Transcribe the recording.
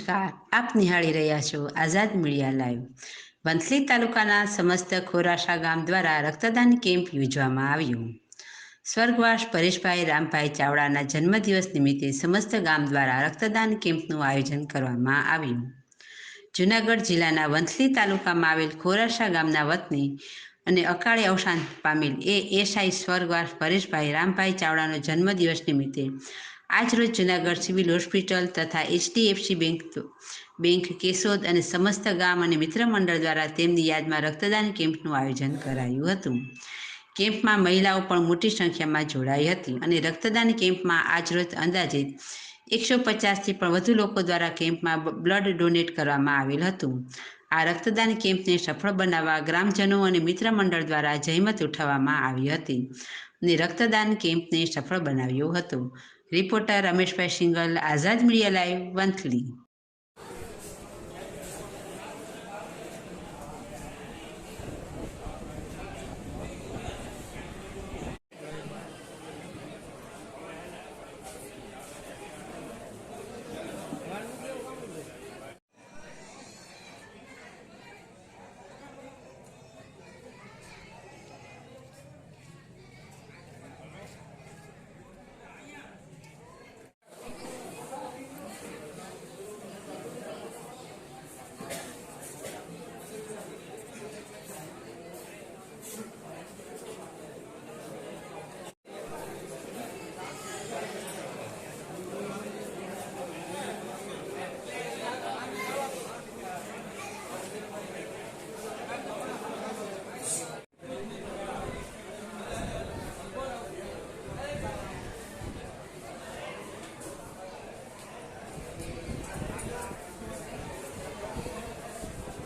આપ નિહાળી રહ્યા છો આઝાદ મીડિયા લાઈવ. વંથલી તાલુકાના સમસ્ત ખોરાશા ગામ દ્વારા રક્તદાન કેમ્પ યોજવામાં આવ્યો. સ્વર્ગવાસ પરેશભાઈ રામભાઈ ચાવડાના જન્મદિવસ નિમિત્તે સમસ્ત ગામ દ્વારા રક્તદાન કેમ્પનું આયોજન કરવામાં આવ્યું. જૂનાગઢ જિલ્લાના વંથલી તાલુકામાં આવેલ ખોરાશા ગામના વતની અને અકાળે અવસાન પામેલ એ એસઆઈ સ્વર્ગવાસ પરેશભાઈ રામભાઈ ચાવડાનો જન્મદિવસ નિમિત્તે આજરોજ જૂનાગઢ સિવિલ હોસ્પિટલ તથા એચડીએફસી બેંક બેંક કેશોદ અને સમસ્ત ગામ અને મિત્ર મંડળ દ્વારા તેમની યાદમાં રક્તદાન કેમ્પનું આયોજન કરાયું હતું. કેમ્પમાં મહિલાઓ પણ મોટી સંખ્યામાં જોડાઈ હતી અને રક્તદાન કેમ્પમાં આજરોજ અંદાજે એકસો પચાસથી પણ વધુ લોકો દ્વારા કેમ્પમાં બ્લડ ડોનેટ કરવામાં આવેલ હતું. આ રક્તદાન કેમ્પને સફળ બનાવવા ગ્રામજનો અને મિત્ર મંડળ દ્વારા જહેમત ઉઠાવવામાં આવી હતી અને રક્તદાન કેમ્પને સફળ બનાવ્યો હતો. Reporter Rameshbhai single, Azad media live, Vanthali.